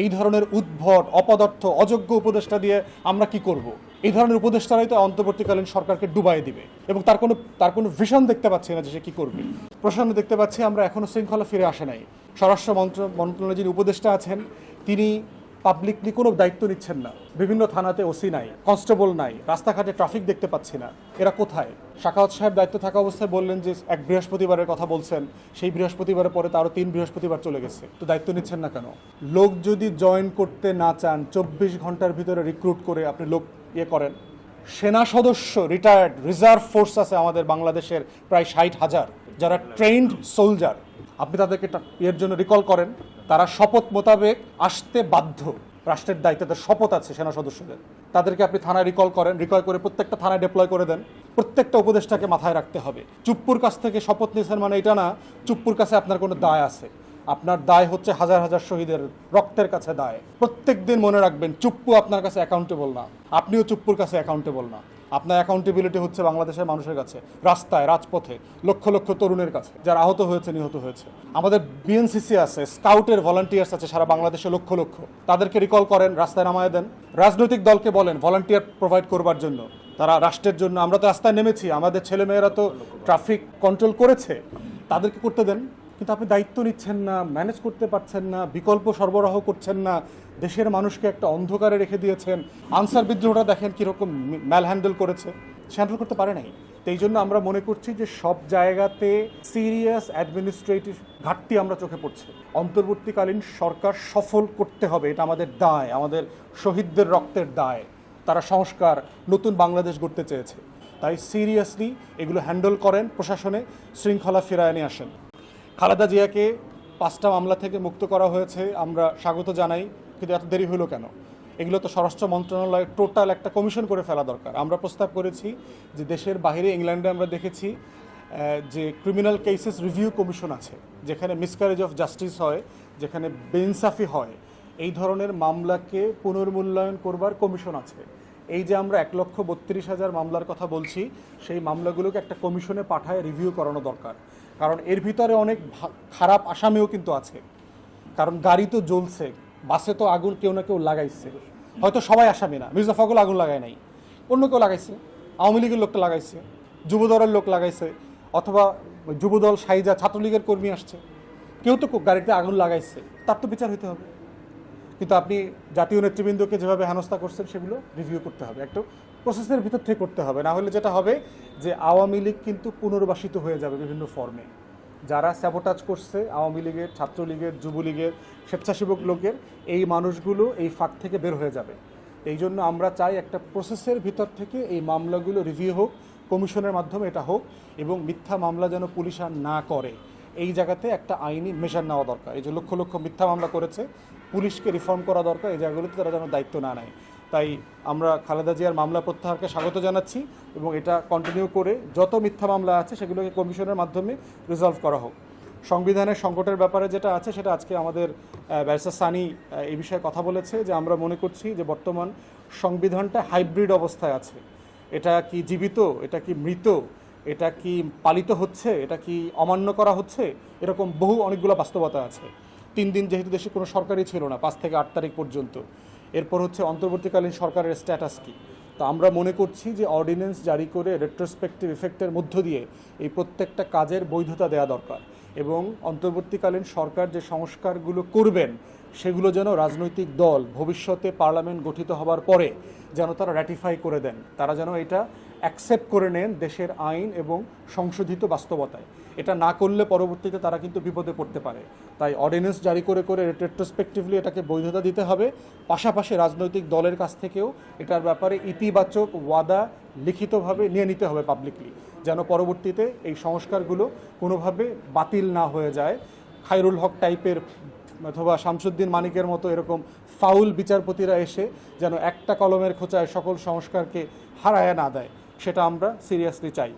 এই ধরনের উদ্ভট, অপদার্থ, অযোগ্য উপদেষ্টা দিয়ে আমরা কি করব। এই ধরনের উপদেষ্টারাই তো অন্তর্বর্তীকালীন সরকারকে ডুবাই দিবে এবং তার কোনো তার কোনো ভিশন দেখতে পাচ্ছি না যে সে কী করবে প্রশ্ন দেখতে পাচ্ছি আমরা এখনও শৃঙ্খলা ফিরে আসে নাই স্বরাষ্ট্র মন্ত্র, মন্ত্রণালয়ের যিনি উপদেষ্টা আছেন, তিনি পাবলিকলি কোনো দায়িত্ব নিচ্ছেন না। বিভিন্ন থানাতে ওসি নাই কনস্টেবল নাই, রাস্তাঘাটে ট্রাফিক দেখতে পাচ্ছি না। এরা কোথায়? শাখাওয়াত সাহেব দায়িত্ব থাকা অবস্থায় বললেন যে, এক বৃহস্পতিবারের কথা বলছেন, সেই বৃহস্পতিবারের পরে তারও তিন বৃহস্পতিবার চলে গেছে। তো দায়িত্ব নিচ্ছেন না কেন? লোক যদি জয়েন করতে না চান, চব্বিশ ঘণ্টার ভিতরে রিক্রুট করে আপনি লোক ইয়ে করেন। সেনা সদস্য রিটায়ার্ড রিজার্ভ ফোর্স আছে আমাদের বাংলাদেশের প্রায় ষাট হাজার, যারা ট্রেন্ড সোলজার আপনি তাদেরকে এর জন্য রিকল করেন। তারা শপথ মোতাবেক আসতে বাধ্য। রাষ্ট্রের দায়িত্বে তাদের শপথ আছে সেনা সদস্যদের। তাদেরকে আপনি থানায় রিকল করেন রিকল করে প্রত্যেকটা থানায় ডিপ্লয় করে দেন। প্রত্যেকটা উপদেষ্টাকে মাথায় রাখতে হবে। চুপ্পুর কাছ থেকে শপথ নিয়েছেন মানে এটা না, চুপ্পুর কাছে আপনার কোনো দায় আছে। আপনার দায় হচ্ছে হাজার হাজার শহীদের রক্তের কাছে দায়। প্রত্যেক দিন মনে রাখবেন, চুপ্পু আপনার কাছে অ্যাকাউন্টেবল না। আপনিও চুপ্পুর কাছে অ্যাকাউন্টেবল না। আপনার অ্যাকাউন্টেবিলিটি হচ্ছে বাংলাদেশের মানুষের কাছে, রাস্তায়, রাজপথে, লক্ষ লক্ষ তরুণের কাছে, যারা আহত হয়েছে, নিহত হয়েছে। আমাদের বিএনসিসি আছে স্কাউটের ভলান্টিয়ার্স আছে সারা বাংলাদেশে লক্ষ লক্ষ। তাদেরকে রিকল করেন, রাস্তায় নামায় দেন। রাজনৈতিক দলকে বলেন ভলান্টিয়ার প্রোভাইড করবার জন্য। তারা রাষ্ট্রের জন্য, আমরা তো রাস্তায় নেমেছি, আমাদের ছেলেমেয়েরা তো ট্রাফিক কন্ট্রোল করেছে। তাদেরকে করতে দেন। কিন্তু আপনি দায়িত্ব নিচ্ছেন না ম্যানেজ করতে পারছেন না, বিকল্প সরবরাহ করছেন না, দেশের মানুষকে একটা অন্ধকারে রেখে দিয়েছেন। আনসার বিদ্রোহটা দেখেন কীরকম ম্যাল হ্যান্ডেল করেছে। সে হ্যান্ডেল করতে পারে নাই। এই জন্য আমরা মনে করছি যে সব জায়গাতে সিরিয়াস অ্যাডমিনিস্ট্রেটিভ ঘাটতি আমরা চোখে পড়ছে। অন্তর্বর্তীকালীন সরকার সফল করতে হবে, এটা আমাদের দায়, আমাদের শহীদদের রক্তের দায়। তারা সংস্কার, নতুন বাংলাদেশ গড়তে চেয়েছে। তাই সিরিয়াসলি এগুলো হ্যান্ডেল করেন প্রশাসনে, শৃঙ্খলা ফেরায় নিয়ে আসেন। খালেদা জিয়াকে পাঁচটা মামলা থেকে মুক্ত করা হয়েছে, আমরা স্বাগত জানাই, কিন্তু এত দেরি হলো কেন? এগুলো তো স্বরাষ্ট্র মন্ত্রণালয় টোটাল একটা কমিশন করে ফেলা দরকার। আমরা প্রস্তাব করেছি যে দেশের বাইরে, ইংল্যান্ডে আমরা দেখেছি যে ক্রিমিনাল কেসেস রিভিউ কমিশন আছে, যেখানে মিসক্যারেজ অফ জাস্টিস হয়, যেখানে বেইনসাফি হয়। এই ধরনের মামলাকে পুনর্মূল্যায়ন করবার কমিশন আছে। এই যে আমরা এক লক্ষ বত্রিশ হাজার মামলার কথা বলছি, সেই মামলাগুলোকে একটা কমিশনে পাঠায় রিভিউ করানো দরকার। কারণ এর ভিতরে অনেক খারাপ আসামিও কিন্তু আছে। কারণ গাড়ি তো জ্বলছে, বাসে তো আগুন কেউ না কেউ লাগাইছে। হয়তো সবাই আসামি না, মির্জা ফখরুল আগুন লাগায় নাই। অন্য কেউ লাগাইছে, আওয়ামী লীগের লোকটা লাগাইছে, যুবদলের লোক লাগাইছে, অথবা যুবদল, সাইজা, ছাত্রলীগের কর্মী আসছে। কেউ তো গাড়িতে আগুন লাগাইছে, তার তো বিচার হতে হবে। কিন্তু আপনি জাতীয় নেতৃবৃন্দকে যেভাবে হেনস্থা করছেন, সেগুলো রিভিউ করতে হবে। একটু প্রসেসের ভিতর থেকে করতে হবে। না হলে যেটা হবে যে আওয়ামী লীগ কিন্তু পুনর্বাসিত হয়ে যাবে বিভিন্ন ফর্মে যারা স্যাবোটাজ করছে আওয়ামী লীগের, ছাত্রলীগের, যুবলীগের, স্বেচ্ছাসেবক লোকের, এই মানুষগুলো এই ফাঁক থেকে বের হয়ে যাবে। এই জন্য আমরা চাই একটা প্রসেসের ভিতর থেকে এই মামলাগুলো রিভিউ হোক, কমিশনের মাধ্যমে এটা হোক এবং মিথ্যা মামলা যেন পুলিশ আর না করে। এই জায়গাতে একটা আইনি মেশার নেওয়া দরকার। এই যে লক্ষ লক্ষ মিথ্যা মামলা করেছে, পুলিশকে রিফর্ম করা দরকার, এই জায়গাগুলোতে তারা যেন দায়িত্ব না নেয়। তাই আমরা খালেদা জিয়ার মামলা প্রত্যাহারকে স্বাগত জানাচ্ছি এবং এটা কন্টিনিউ করে যত মিথ্যা মামলা আছে সেগুলোকে কমিশনের মাধ্যমে রিজলভ করা হোক। সংবিধানের সংকটের ব্যাপারে যেটা আছে সেটা আজকে আমাদের ব্যারিস্টার সানি এই বিষয়ে কথা বলেছে যে আমরা মনে করছি যে বর্তমান সংবিধানটা হাইব্রিড অবস্থায় আছে। এটা কি জীবিত? এটা কি মৃত? এটা কি পালিত হচ্ছে? এটা কি অমান্য করা হচ্ছে? এরকম বহু অনেকগুলো বাস্তবতা আছে। তিন দিন যেহেতু দেশে কোনো সরকারই ছিল না, পাঁচ থেকে আট তারিখ পর্যন্ত। এরপর হচ্ছে অন্তর্বর্তীকালীন সরকারের স্ট্যাটাস কি? তো আমরা মনে করছি যে অর্ডিন্যান্স জারি করে রেট্রোস্পেক্টিভ ইফেক্টের মধ্য দিয়ে এই প্রত্যেকটা কাজের বৈধতা দেওয়া দরকার এবং অন্তর্বর্তীকালীন সরকার যে সংস্কারগুলো করবেন সেগুলো যেন রাজনৈতিক দল ভবিষ্যতে পার্লামেন্ট গঠিত হবার পরে যেন তারা র্যাটিফাই করে দেন। তারা যেন এটা অ্যাকসেপ্ট করে নেন দেশের আইন এবং সংশোধিত বাস্তবতায়। এটা না করলে পরবর্তীতে তারা কিন্তু বিপদে পড়তে পারে। তাই অর্ডিন্যান্স জারি করে করে রেট্রোস্পেক্টিভলি এটাকে বৈধতা দিতে হবে। পাশাপাশি রাজনৈতিক দলের কাছ থেকেও এটার ব্যাপারে ইতিবাচক ওয়াদা লিখিতভাবে নিয়ে নিতে হবে পাবলিকলি যেন পরবর্তীতে এই সংস্কারগুলো কোনোভাবে বাতিল না হয়ে যায়। খায়রুল হক টাইপের অথবা শামসুদ্দিন মানিকের মতো এরকম ফাউল বিচারপতিরা এসে যেন একটা কলমের খোঁচায় সকল সংস্কারকে হারায় না দেয়, সেটা আমরা সিরিয়াসলি চাই।